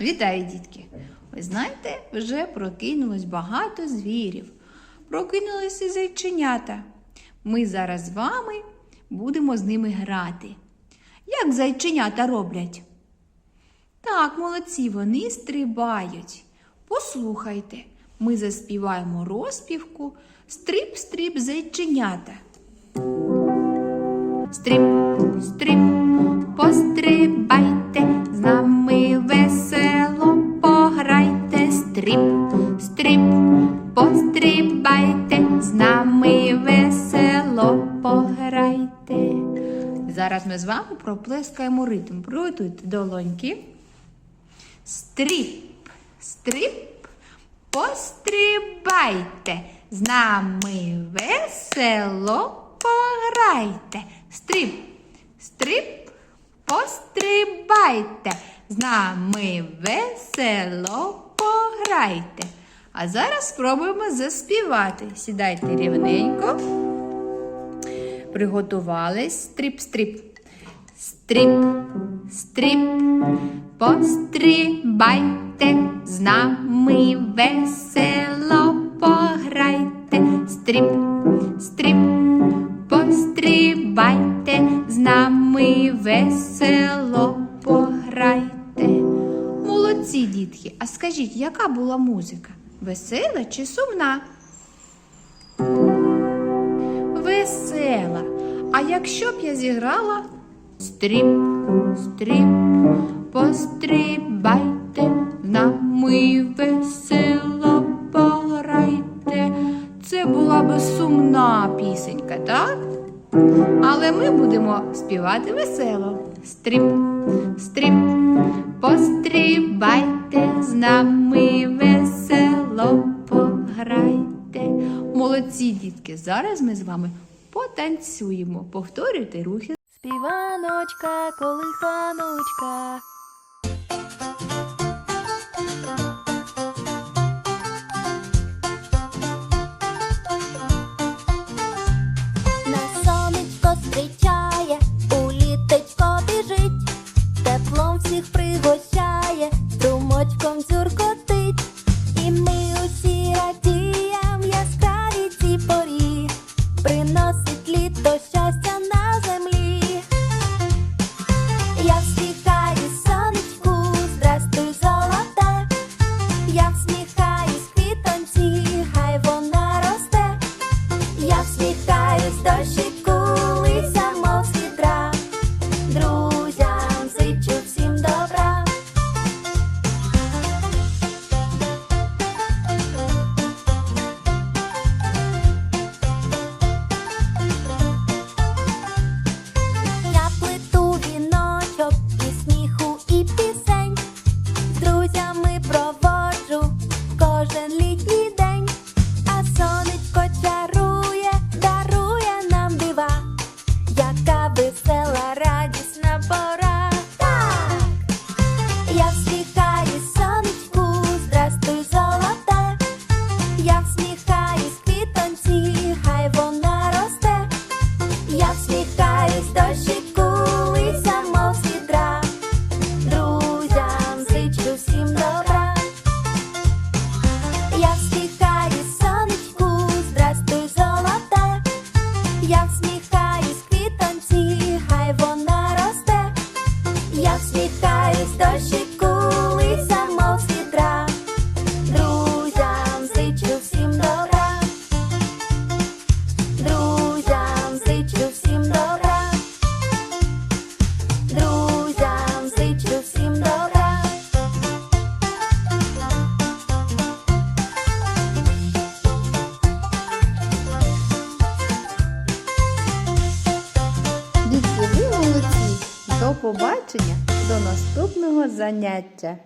Вітаю, дітки! Ви знаєте, вже прокинулось багато звірів. Прокинулися і зайченята. Ми зараз з вами будемо з ними грати. Як зайченята роблять? Так, молодці, вони стрибають. Послухайте, ми заспіваємо розпівку Стрип-стріп зайченята. Стріп, стріп, пострибайте, пострибайте, з нами весело пограйте. Зараз ми з вами проплескаємо ритм. Приготуйте долоньки. Стріп, стріп, пострибайте, з нами весело пограйте. Стріп, стріп, пострибайте, з нами весело пограйте. А зараз спробуємо заспівати. Сідайте рівненько. Приготувались. Стріп-стріп. Стріп, стріп, пострибайте, з нами весело пограйте. Стріп, стріп, пострибайте, з нами весело пограйте. Молодці, дітки, а скажіть, яка була музика? Весела чи сумна? Весела. А якщо б я зіграла стріп, стріп, пострибайте, з нами весело пограйте. Це була би сумна пісенька, так? Але ми будемо співати весело. Стріп, стріп, пострибайте, з нами весело пограйте. Молодці, дітки, зараз ми з вами потанцюємо. Повторюйте рухи. Співаночка, колиханочка. Я всміхаюсь дощику, До побачення, до наступного заняття.